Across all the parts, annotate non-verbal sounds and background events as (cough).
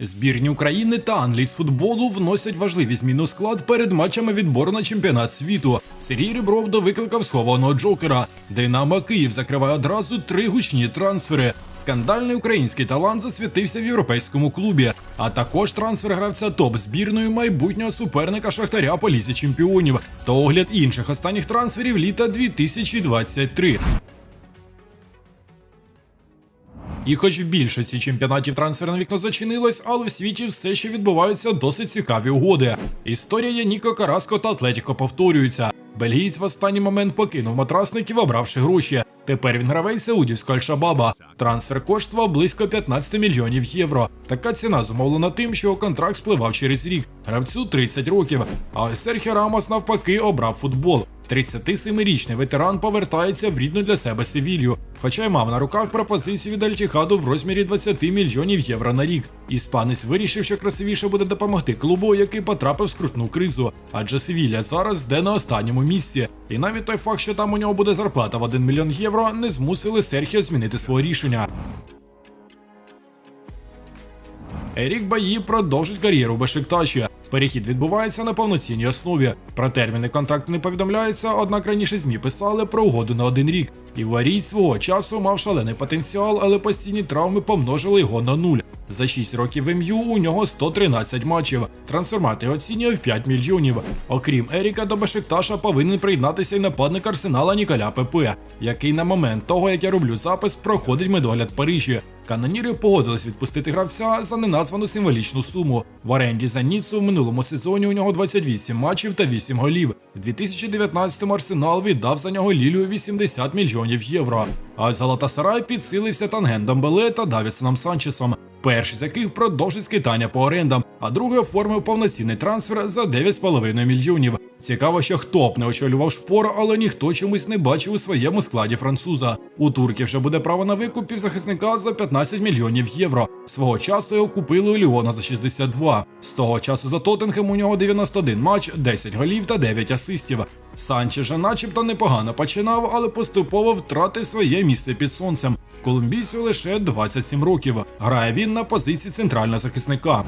Збірні України та Англії з футболу вносять важливі зміни у склад перед матчами відбору на чемпіонат світу. Сергій Ребров довикликав схованого Джокера. Динамо Київ закриває одразу три гучні трансфери. Скандальний український талант засвітився в європейському клубі, а також трансфер гравця топ збірної майбутнього суперника Шахтаря по лізі чемпіонів та огляд інших останніх трансферів літа 2023. І хоч в більшості чемпіонатів трансферне вікно зачинилось, але в світі все ще відбуваються досить цікаві угоди. Історія Ніко Караско та Атлетіко повторюється. Бельгієць в останній момент покинув матрасників, обравши гроші. Тепер він гравець Саудівського Аль-Шабаба. Трансфер коштував близько 15 мільйонів євро. Така ціна зумовлена тим, що контракт спливав через рік. Гравцю 30 років. А ось Серхіо Рамос навпаки обрав футбол. 37-річний ветеран повертається в рідну для себе Севілью, хоча й мав на руках пропозицію від Альтіхаду в розмірі 20 мільйонів євро на рік. Іспанець вирішив, що красивіше буде допомогти клубу, який потрапив в скрутну кризу, адже Севілля зараз де на останньому місці. І навіть той факт, що там у нього буде зарплата в 1 мільйон євро, не змусили Серхіо змінити своє рішення. Ерік Баї продовжить кар'єру Бешикташі. Перехід відбувається на повноцінній основі. Про терміни контракту не повідомляються, однак раніше ЗМІ писали про угоду на один рік. І Варій свого часу мав шалений потенціал, але постійні травми помножили його на нуль. За 6 років в МЮ у нього 113 матчів. Трансформати оцінює в 5 мільйонів. Окрім Еріка, до Бешикташа повинен приєднатися й нападник Арсенала Ніколя Пепе, який на момент того, як я роблю запис, проходить медогляд в Парижі. Каноніри погодились відпустити гравця за неназвану символічну суму. В оренді за Ніцу в минулому сезоні у нього 28 матчів та 8 голів. В 2019-му Арсенал віддав за нього Лілію 80 мільйонів євро. А ось Галатасарай підсилився Тангендом Беле та Давісоном Санчесом. Перший з яких продовжить скитання по орендам, а другий оформив повноцінний трансфер за 9,5 мільйонів. Цікаво, що хто б не очолював шпор, але ніхто чомусь не бачив у своєму складі француза. У турків вже буде право на викуп півзахисника за 15 мільйонів євро. Свого часу його купили у Ліона за 62. З того часу за Тоттенхем у нього 91 матч, 10 голів та 9 асистів. Санче же начебто непогано починав, але поступово втратив своє місце під сонцем. Колумбійцю лише 27 років. Грає він на позиції центрального захисника.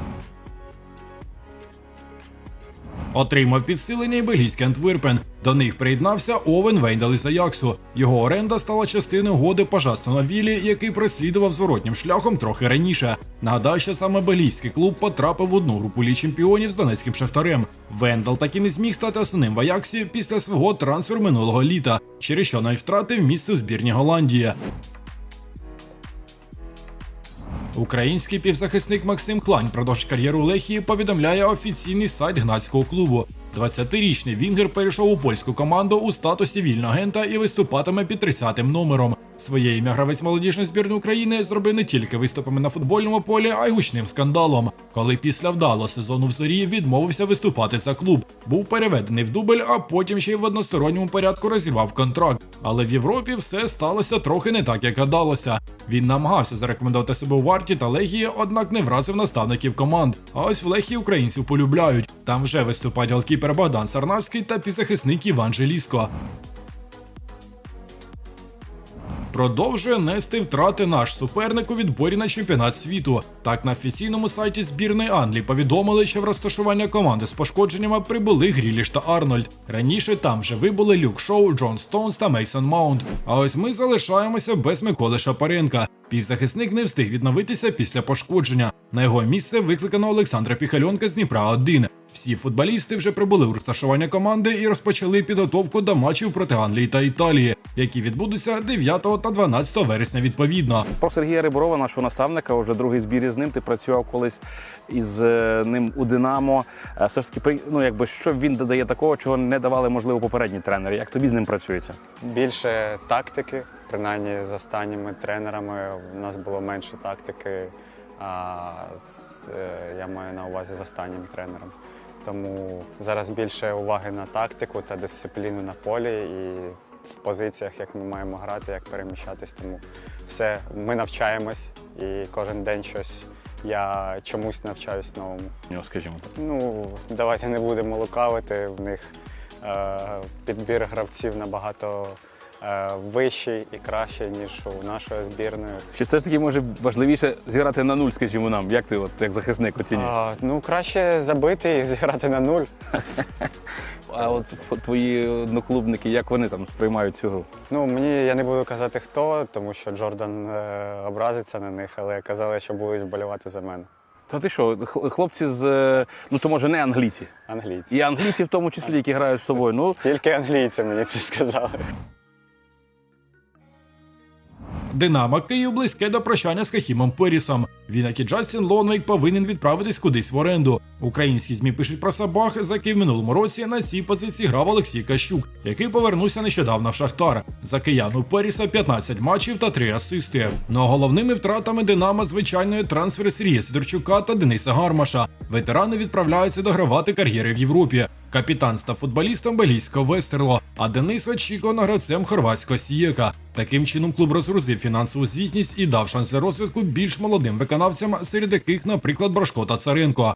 Отримав підсилення й бельгійський Антверпен. До них приєднався Овен Вейндал із Аяксу. Його оренда стала частиною угоди по Жастону Віллі, який прослідував зворотнім шляхом трохи раніше. Нагадаю, що саме бельгійський клуб потрапив в одну групу ліг чемпіонів з донецьким шахтарем. Вендал так і не зміг стати основним в Аяксі після свого трансферу минулого літа, через що навіть втратив місце у збірні Голландії. Український півзахисник Максим Клань продовж кар'єру Лехії повідомляє офіційний сайт гнацького клубу. 20-річний Вінгер перейшов у польську команду у статусі вільного агента і виступатиме під 30-м номером. Своє ім'я гравець молодіжної збірної України зробив не тільки виступами на футбольному полі, а й гучним скандалом. Коли після вдалого сезону в зорі відмовився виступати за клуб, був переведений в дубль, а потім ще й в односторонньому порядку розірвав контракт. Але в Європі все сталося трохи не так, як гадалося. Він намагався зарекомендувати себе у варті та легії, однак не вразив наставників команд. А ось в легії українців полюбляють. Там вже виступають голкіпер Богдан Сарнавський та півзахисник Іван Желіско. Продовжує нести втрати наш суперник у відборі на чемпіонат світу. Так на офіційному сайті збірної Англії повідомили, що в розташування команди з пошкодженнями прибули Гріліш та Арнольд. Раніше там вже вибули Люк Шоу, Джон Стоунс та Мейсон Маунт. А ось ми залишаємося без Миколи Шапаренка. Півзахисник не встиг відновитися після пошкодження. На його місце викликано Олександра Піхальонка з Дніпра 1 всі футболісти вже прибули у розташування команди і розпочали підготовку до матчів проти Англії та Італії, які відбудуться 9 та 12 вересня відповідно. Про Сергія Риборова, нашого наставника, вже другий збір із ним. Ти працював колись із е, ним у Динамо. Е, Все ж таки, ну якби що він додає такого, чого не давали можливо попередні тренери. Як тобі з ним працюється? більше тактики, принаймні з останніми тренерами у нас було менше тактики, а з, е, я маю на увазі з останнім тренером. Тому зараз більше уваги на тактику та дисципліну на полі і в позиціях, як ми маємо грати, як переміщатись. Тому все, ми навчаємось і кожен день щось я чомусь навчаюсь новому. Ну, скажімо так. Ну, давайте не будемо лукавити. В них е, підбір гравців набагато вищий і кращий, ніж у нашої збірної. Чи все ж таки може важливіше зіграти на нуль, скажімо нам? Як ти, от як захисник, оцінюєш? А, ну, краще забити і (laughs) зіграти на нуль. (laughs) А от твої одноклубники, як вони там сприймають цю гру? Ну, мені я не буду казати хто, тому що Джордан е, образиться на них, але казали, що будуть вболівати за мене. Та ти що, хлопці з е, ну то може не англійці. Англійці. І англійці в тому числі, які грають з тобою. Ну Тільки англійці мені це сказали. Динамо Київ близьке до прощання з Хахімом Пирісом. Він, як і Джастін Лонвейк, повинен відправитись кудись в оренду. Українські змі пишуть про Сабах, за який в минулому році на цій позиції грав Олексій Кащук, який повернувся нещодавно в Шахтар. За кияну Пиріса 15 матчів та 3 асисти. Но головними втратами Динамо звичайної трансфери Сергія Сидорчука та Дениса Гармаша. Ветерани відправляються догравати кар'єри в Європі. Капітан став футболістом белійського Вестерло, а Денис очікувано гравцем хорватського Сієка. Таким чином клуб розгрузив фінансову звітність і дав шанс для розвитку більш молодим виконавцям, серед яких, наприклад, Брашко та Царенко.